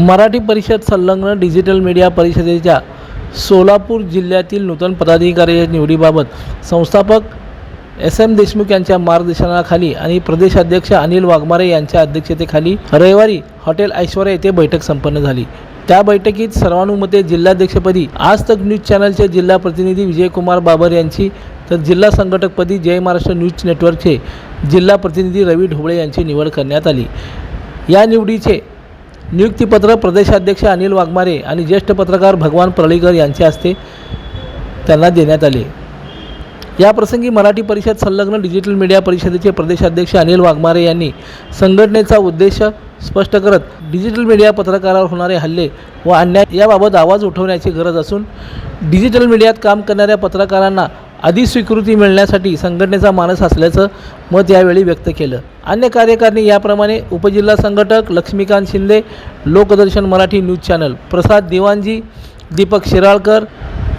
मराठी परिषद संलग्न digital media परिषदेच्या सोलापूर जिल्ह्यातील नूतन पदाधिकारी निवडीबाबत संस्थापक एस एम देशमुख यांच्या मार्गदर्शनाखाली आणि प्रदेशाध्यक्ष अनिल वाघमारे यांच्या अध्यक्षतेखाली रविवारी हॉटेल ऐश्वर्या येथे बैठक संपन्न झाली. त्या बैठकीत सर्वानुमते जिल्हाध्यक्षपदी आज तक न्यूज चॅनलचे जिल्हा प्रतिनिधी विजयकुमार बाबर यांची तर जिल्हा संघटकपदी जय महाराष्ट्र न्यूज नेटवर्कचे जिल्हा प्रतिनिधी रवी ढोबळे यांची निवड करण्यात आली. या निवडीचे नियुक्तीपत्र प्रदेशाध्यक्ष अनिल वाघमारे आणि ज्येष्ठ पत्रकार भगवान परळीकर यांच्या हस्ते त्यांना देण्यात आले. याप्रसंगी मराठी परिषद संलग्न डिजिटल मीडिया परिषदेचे प्रदेशाध्यक्ष अनिल वाघमारे यांनी संघटनेचा उद्देश स्पष्ट करत डिजिटल मीडिया पत्रकारावर होणारे हल्ले व अन्याय याबाबत आवाज उठवण्याची गरज असून डिजिटल मीडियात काम करणाऱ्या पत्रकारांना अधिक स्वीकृती मिळण्यासाठी संघटनेचा मानस असल्याचं मत यावेळी व्यक्त केलं. अन्य कार्यकारिणी याप्रमाणे उपजिल्हा संघटक लक्ष्मीकांत शिंदे लोकदर्शन मराठी न्यूज चॅनल प्रसाद दिवानजी दीपक शिराळकर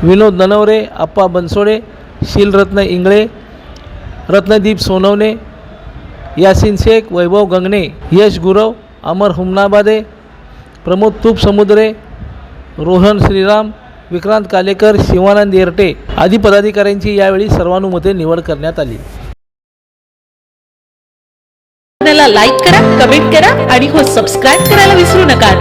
विनोद ननवरे आप्पा बनसोडे शीलरत्न इंगळे रत्नदीप सोनवणे यासिन शेख वैभव गंगणे यश गुरव अमर हुमनाबादे प्रमोद तूप समुद्रे रोहन श्रीराम विक्रांत कालेकर शिवानंद येरटे आदी पदाधिकाऱ्यांची यावेळी सर्वानुमते निवड करण्यात आली. लाईक करा कमेंट करा आणि हो सबस्क्राईब करायला विसरू नका.